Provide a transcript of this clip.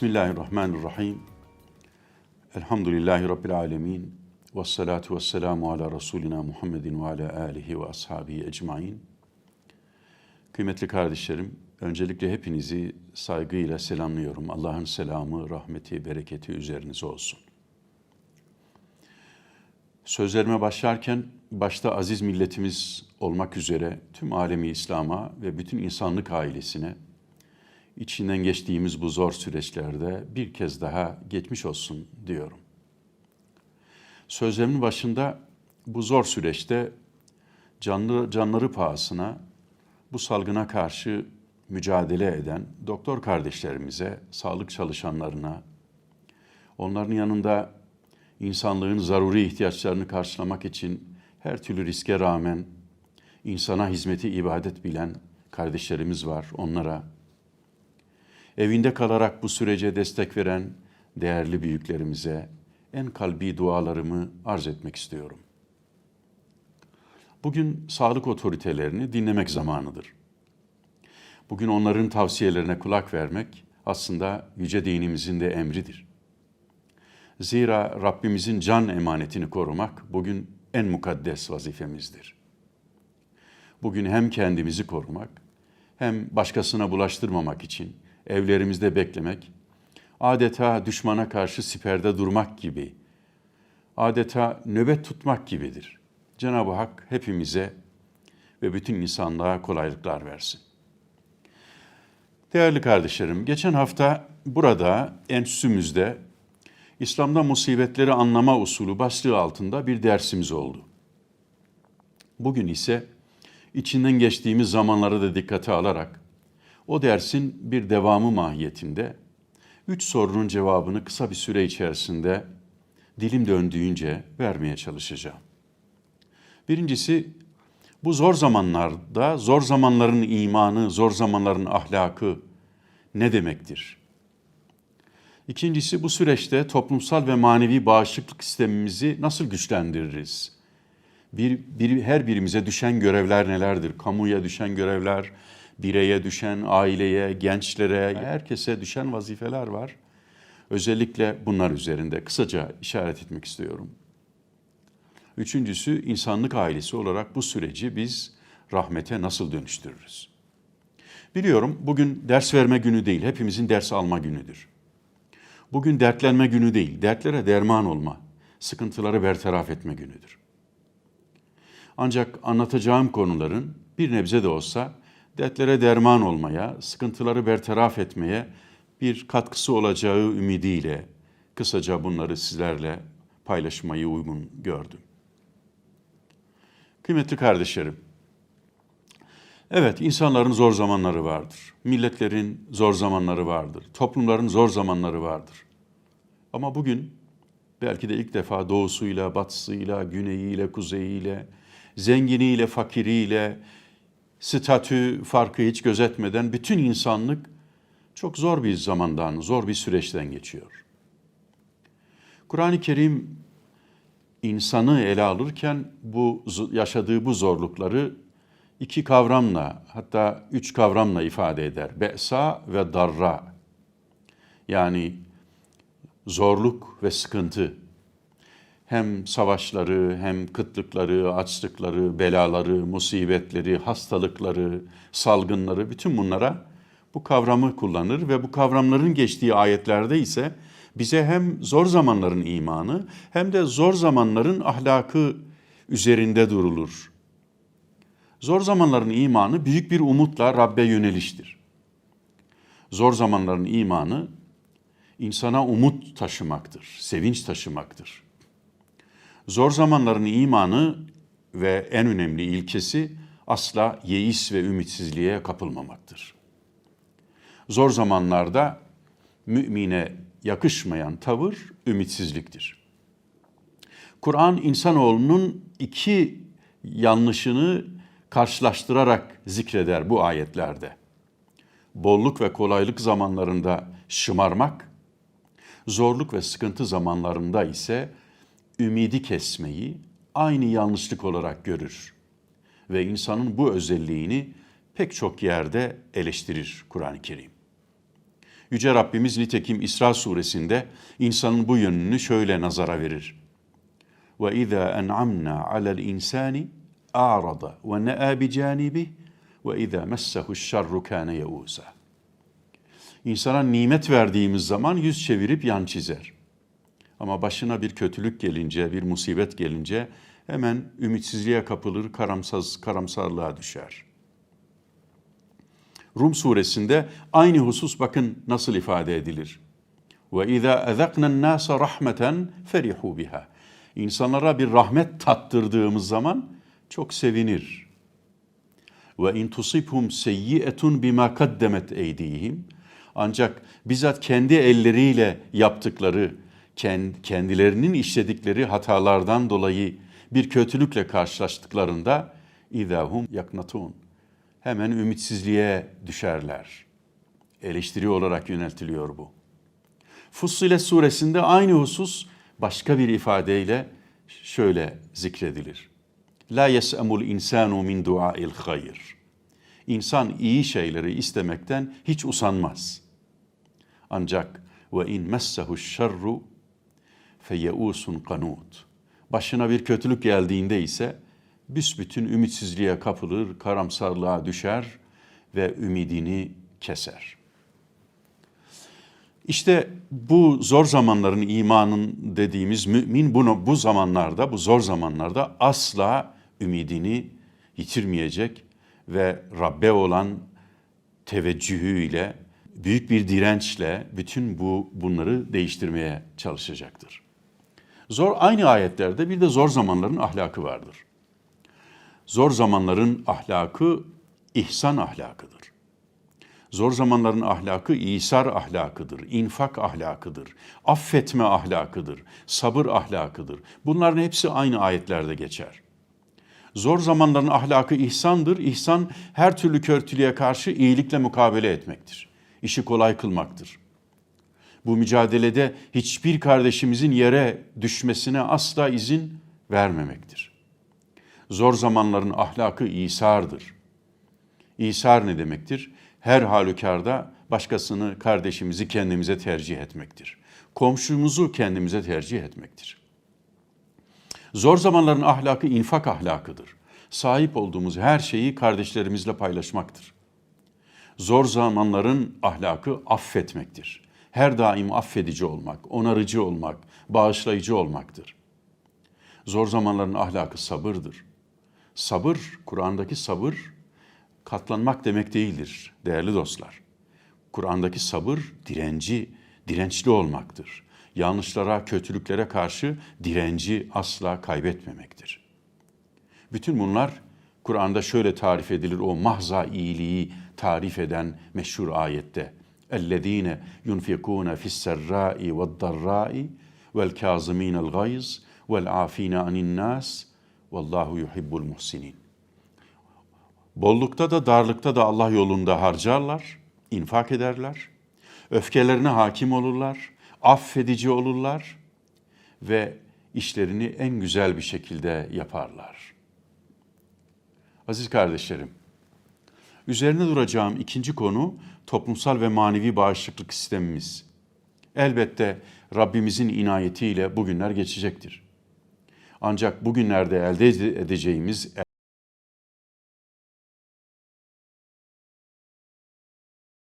Bismillahirrahmanirrahim. Elhamdülillahi Rabbil alemin. Ve salatu ve selamu ala Resulina Muhammedin ve ala alihi ve ashabihi ecmain. Kıymetli kardeşlerim, öncelikle hepinizi saygıyla selamlıyorum. Allah'ın selamı, rahmeti, bereketi üzerinize olsun. Sözlerime başlarken başta aziz milletimiz olmak üzere tüm alemi İslam'a ve bütün insanlık ailesine içinden geçtiğimiz bu zor süreçlerde bir kez daha geçmiş olsun diyorum. Sözlerimin başında bu zor süreçte canlı canları pahasına bu salgına karşı mücadele eden doktor kardeşlerimize, sağlık çalışanlarına, onların yanında insanlığın zaruri ihtiyaçlarını karşılamak için her türlü riske rağmen insana hizmeti ibadet bilen kardeşlerimiz var. Onlara evinde kalarak bu sürece destek veren değerli büyüklerimize en kalbi dualarımı arz etmek istiyorum. Bugün sağlık otoritelerini dinlemek zamanıdır. Bugün onların tavsiyelerine kulak vermek aslında yüce dinimizin de emridir. Zira Rabbimizin can emanetini korumak bugün en mukaddes vazifemizdir. Bugün hem kendimizi korumak hem başkasına bulaştırmamak için evlerimizde beklemek, adeta düşmana karşı siperde durmak gibi, adeta nöbet tutmak gibidir. Cenab-ı Hak hepimize ve bütün insanlığa kolaylıklar versin. Değerli kardeşlerim, geçen hafta burada enstitümüzde İslam'da musibetleri anlama usulü başlığı altında bir dersimiz oldu. Bugün ise içinden geçtiğimiz zamanları da dikkate alarak o dersin bir devamı mahiyetinde üç sorunun cevabını kısa bir süre içerisinde dilim döndüğünce vermeye çalışacağım. Birincisi bu zor zamanlarda zor zamanların imanı, zor zamanların ahlakı ne demektir? İkincisi bu süreçte toplumsal ve manevi bağışıklık sistemimizi nasıl güçlendiririz? Bir, bir, her birimize düşen görevler nelerdir? Kamuya düşen görevler, bireye düşen, aileye, gençlere, herkese düşen vazifeler var. Özellikle bunlar üzerinde kısaca işaret etmek istiyorum. Üçüncüsü insanlık ailesi olarak bu süreci biz rahmete nasıl dönüştürürüz? Biliyorum bugün ders verme günü değil, hepimizin ders alma günüdür. Bugün dertlenme günü değil, dertlere derman olma, sıkıntıları bertaraf etme günüdür. Ancak anlatacağım konuların bir nebze de olsa dertlere derman olmaya, sıkıntıları bertaraf etmeye bir katkısı olacağı ümidiyle kısaca bunları sizlerle paylaşmayı uygun gördüm. Kıymetli kardeşlerim, evet insanların zor zamanları vardır. Milletlerin zor zamanları vardır. Toplumların zor zamanları vardır. Ama bugün belki de ilk defa doğusuyla, batısıyla, güneyiyle, kuzeyiyle, zenginiyle, fakiriyle, statü farkı hiç gözetmeden bütün insanlık çok zor bir zamandan, zor bir süreçten geçiyor. Kur'an-ı Kerim insanı ele alırken bu yaşadığı bu zorlukları iki kavramla hatta üç kavramla ifade eder. Be'sa ve darra. Yani zorluk ve sıkıntı. Hem savaşları, hem kıtlıkları, açlıkları, belaları, musibetleri, hastalıkları, salgınları bütün bunlara bu kavramı kullanır ve bu kavramların geçtiği ayetlerde ise bize hem zor zamanların imanı hem de zor zamanların ahlakı üzerinde durulur. Zor zamanların imanı büyük bir umutla Rabbe yöneliştir. Zor zamanların imanı insana umut taşımaktır, sevinç taşımaktır. Zor zamanların imanı ve en önemli ilkesi asla yeis ve ümitsizliğe kapılmamaktır. Zor zamanlarda mümine yakışmayan tavır ümitsizliktir. Kur'an insanoğlunun iki yanlışını karşılaştırarak zikreder bu ayetlerde. Bolluk ve kolaylık zamanlarında şımarmak, zorluk ve sıkıntı zamanlarında ise ümidi kesmeyi aynı yanlışlık olarak görür ve insanın bu özelliğini pek çok yerde eleştirir Kur'an-ı Kerim. Yüce Rabbimiz nitekim İsra suresinde insanın bu yönünü şöyle nazara verir. Ve izâ en'amnâ alel insâni a'rada ve ne'a bi canibih ve izâ messehu şerru kâne yeûsâ. İnsana nimet verdiğimiz zaman yüz çevirip yan çizer. Ama başına bir kötülük gelince, bir musibet gelince hemen ümitsizliğe kapılır, karamsaz, karamsarlığa düşer. Rum suresinde aynı husus bakın nasıl ifade edilir. Ve izâ ezeknen nâse rahmeten ferihû biha. İnsanlara bir rahmet tattırdığımız zaman çok sevinir. Ve in tusibhum seyyi'etun bima kaddemet eydihim. Ancak bizzat kendi elleriyle yaptıkları, kendilerinin işledikleri hatalardan dolayı bir kötülükle karşılaştıklarında idahum yaknatun. Hemen ümitsizliğe düşerler. Eleştiri olarak yöneltiliyor bu. Fussilet suresinde aynı husus başka bir ifadeyle şöyle zikredilir. La yes'emul insanu min duail hayr. İnsan iyi şeyleri istemekten hiç usanmaz. Ancak ve in messehu şerru feyeusun kanut. Başına bir kötülük geldiğinde ise büsbütün ümitsizliğe kapılır, karamsarlığa düşer ve ümidini keser. İşte bu zor zamanların imanın dediğimiz mümin bunu bu zamanlarda, bu zor zamanlarda asla ümidini yitirmeyecek ve Rabbe olan teveccühüyle, büyük bir dirençle bütün bu bunları değiştirmeye çalışacaktır. Zor aynı ayetlerde bir de zor zamanların ahlakı vardır. Zor zamanların ahlakı ihsan ahlakıdır. Zor zamanların ahlakı İsar ahlakıdır, infak ahlakıdır, affetme ahlakıdır, sabır ahlakıdır. Bunların hepsi aynı ayetlerde geçer. Zor zamanların ahlakı ihsandır. İhsan her türlü körtülüğe karşı iyilikle mukabele etmektir. İşi kolay kılmaktır. Bu mücadelede hiçbir kardeşimizin yere düşmesine asla izin vermemektir. Zor zamanların ahlakı İsa'dır. İsar ne demektir? Her halükarda başkasını, kardeşimizi kendimize tercih etmektir. Komşumuzu kendimize tercih etmektir. Zor zamanların ahlakı infak ahlakıdır. Sahip olduğumuz her şeyi kardeşlerimizle paylaşmaktır. Zor zamanların ahlakı affetmektir. Her daim affedici olmak, onarıcı olmak, bağışlayıcı olmaktır. Zor zamanların ahlakı sabırdır. Sabır, Kur'an'daki sabır katlanmak demek değildir değerli dostlar. Kur'an'daki sabır direnci, dirençli olmaktır. Yanlışlara, kötülüklere karşı direnci asla kaybetmemektir. Bütün bunlar Kur'an'da şöyle tarif edilir o mahza iyiliği tarif eden meşhur ayette. اَلَّذ۪ينَ يُنْفِقُونَ فِي السَّرَّاءِ وَالضَّرَّاءِ وَالْكَاظِم۪ينَ الْغَيْزِ وَالْعَاف۪ينَ عَنِ النَّاسِ وَاللّٰهُ يُحِبُّ الْمُحْسِنِينَ Bollukta da darlıkta da Allah yolunda harcarlar, infak ederler, öfkelerine hakim olurlar, affedici olurlar ve işlerini en güzel bir şekilde yaparlar. Aziz kardeşlerim, üzerine duracağım ikinci konu toplumsal ve manevi bağışıklık sistemimiz. Elbette Rabbimizin inayetiyle bugünler geçecektir. Ancak bugünlerde elde edeceğimiz